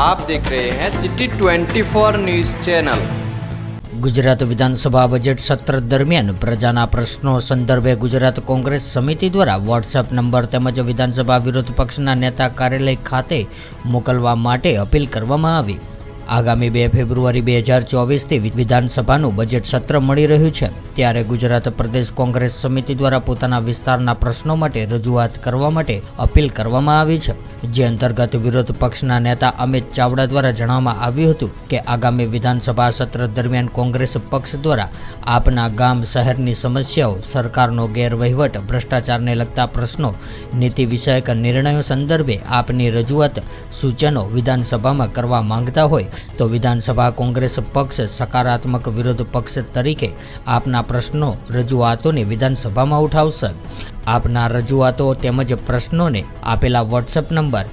आप देख रहे हैं सिटी 24 न्यूज चैनल ગુજરાત વિધાનસભા બજેટ સત્ર દરમિયાન પ્રજાના પ્રશ્નો સંદર્ભે ગુજરાત કોંગ્રેસ સમિતિ દ્વારા વોટ્સએપ નંબર તેમજ વિધાનસભા વિરોધ પક્ષના નેતા કાર્યાલય ખાતે મોકલવા માટે અપીલ કરવામાં આવી આગામી બે ફેબ્રુઆરી બે હજાર ચોવીસથી વિધાનસભાનું બજેટ સત્ર મળી રહ્યું છે ત્યારે ગુજરાત પ્રદેશ કોંગ્રેસ સમિતિ દ્વારા પોતાના વિસ્તારના પ્રશ્નો માટે રજૂઆત કરવા માટે અપીલ કરવામાં આવી છે જે અંતર્ગત વિરોધ પક્ષના નેતા અમિત ચાવડા દ્વારા જણાવવામાં આવ્યું હતું કે આગામી વિધાનસભા સત્ર દરમિયાન કોંગ્રેસ પક્ષ દ્વારા આપના ગામ શહેરની સમસ્યાઓ, સરકારનો ગેરવહીવટ, ભ્રષ્ટાચારને લગતા પ્રશ્નો, નીતિ વિષયક નિર્ણયો સંદર્ભે આપની રજૂઆત, સૂચનો વિધાનસભામાં કરવા માંગતા હોય તો વિધાનસભા કોંગ્રેસ પક્ષ સકારાત્મક વિરોધ પક્ષ તરીકે આપના પ્રશ્નો, રજૂઆતોને વિધાનસભામાં ઉઠાવશે. આપના રજૂઆતો તેમજ પ્રશ્નોને આપેલા WhatsApp number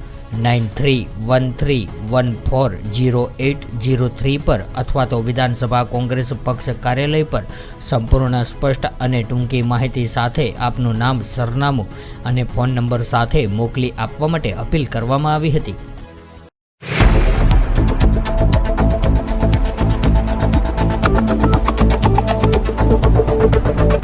nine three one three one four zero eight zero three પર અથવા તો વિધાનસભા કોંગ્રેસ પક્ષ કાર્યાલય પર સંપૂર્ણ સ્પષ્ટ અને ટૂંકી માહિતી સાથે આપનું નામ, સરનામું અને ફોન નંબર સાથે મોકલી આપવા માટે અપીલ કરવામાં આવી હતી.